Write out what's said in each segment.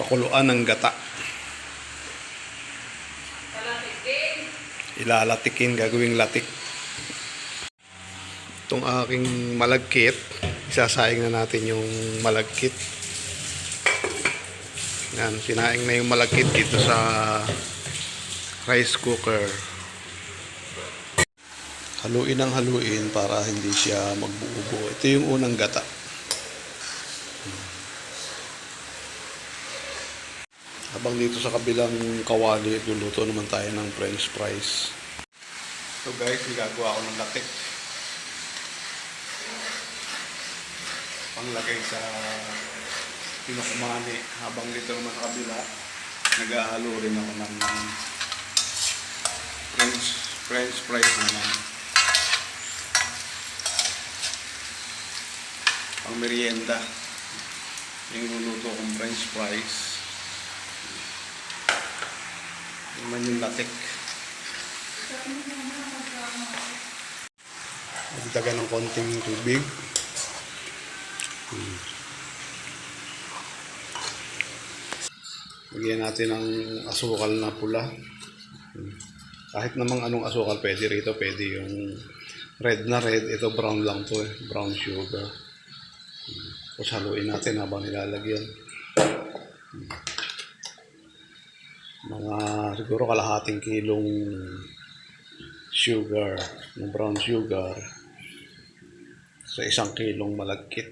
Pakuluan ng gata. Ilalatikin, gagawing latik. Itong aking malagkit, isasayang na natin yung malagkit. Yan, sinaing na yung malagkit dito sa rice cooker. Haluin ang haluin para hindi siya magbuo Ito yung unang gata. Habang dito sa kabilang kawali, luluto naman tayo ng french fries. So guys, gagawa ko ng latik. Panglagay sa pinukmani. Habang dito naman sa kabila, naghahalo rin ako ng french, french fries naman. Pang merienda. Yung luluto kong french fries. Naman yung latik. Magdagan ng konting tubig. Hmm. Lagyan natin ng asukal na pula. Hmm. Kahit namang anong asukal pwede rito, pwede yung red na red. Ito brown lang to eh, brown sugar. Hmm. Tapos haluin natin habang nilalagyan. Hmm. Mga siguro kalahating kilong sugar, ng brown sugar sa isang kilong malagkit.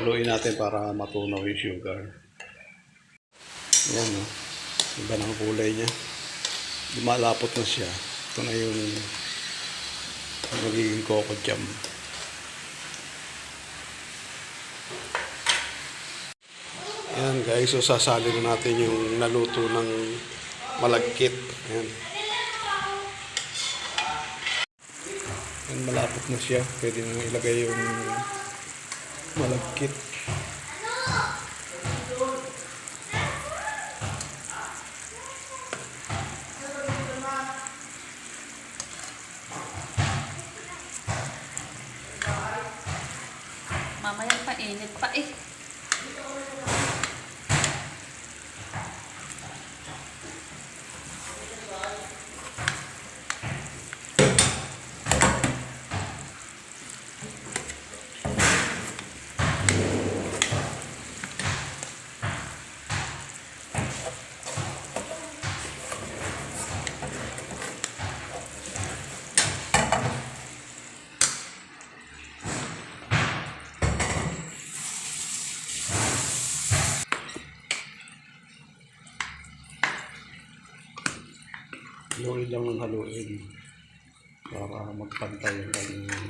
Haluin natin para matunaw yung sugar. Yan, no? Iba ng kulay niya. Lumalapot na siya. Ito na yung magiging coco jam. Yan guys, so sasali na natin yung naluto ng malagkit. Yan. Yan, malapot na siya. Pwede nang ilagay yung malagkit. Mamaya pa, init pa eh. Haluin lang ng haluin. Para magpantay yung kanyang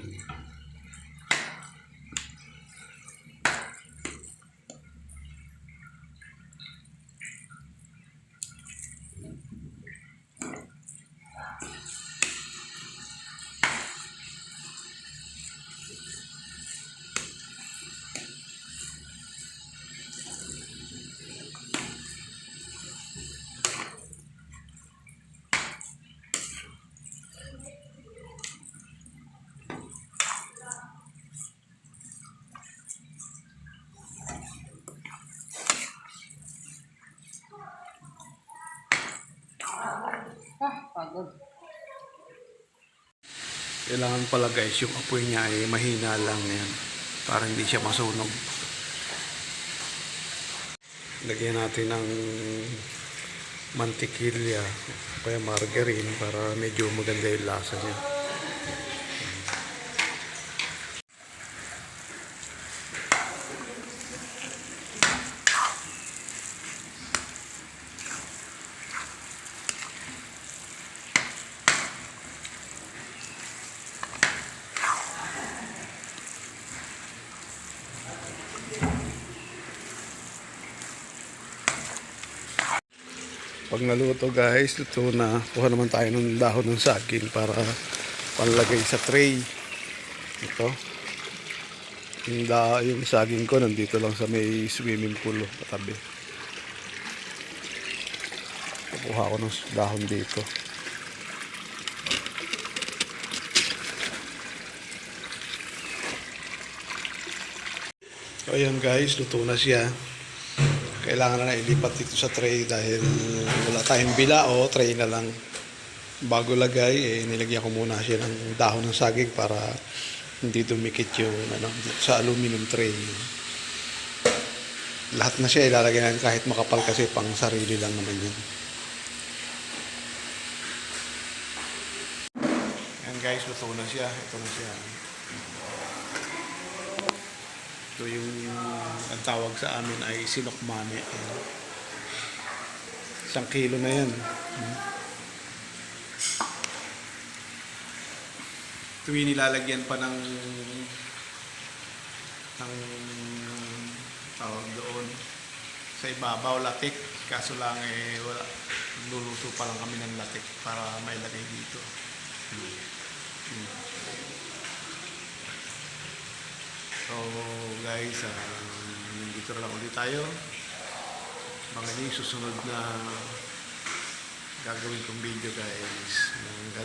Ah, pagod. Kailangan pala guys, yung apoy niya ay mahina lang yan. Para hindi siya masunog. Lagyan natin ng mantikilya kaya margarine para medyo maganda yung lasa niya. Pag naluto guys, luto na. Kuha naman tayo ng dahon ng saging para panlagay sa tray. Ito. Yung, da, yung saging ko nandito lang sa may swimming pool oh, katabi. Kukuha ko ng dahon dito. So ayan guys, luto na siya. Kailangan na na ilipat dito sa tray dahil wala tayong bila o tray na lang. Bago lagay, eh, nilagyan ko muna siya ng dahon ng saging para hindi dumikit yung ano, sa aluminum tray. Lahat na siya ilalagay natin kahit makapal kasi pang sarili lang naman yun. Ayan guys, luto na siya. Ito na siya. Ito yung ang tawag sa amin ay sinokmane. Ayan. Isang kilo na yan. Hmm. Yung nilalagyan pa ng ng tawag doon sa ibabaw latik kaso lang eh wala luluto pa lang kami ng latik para mailagay dito so guys uh, nandito na lang ulit tayo. Mga yung susunod na gagawin kong video guys na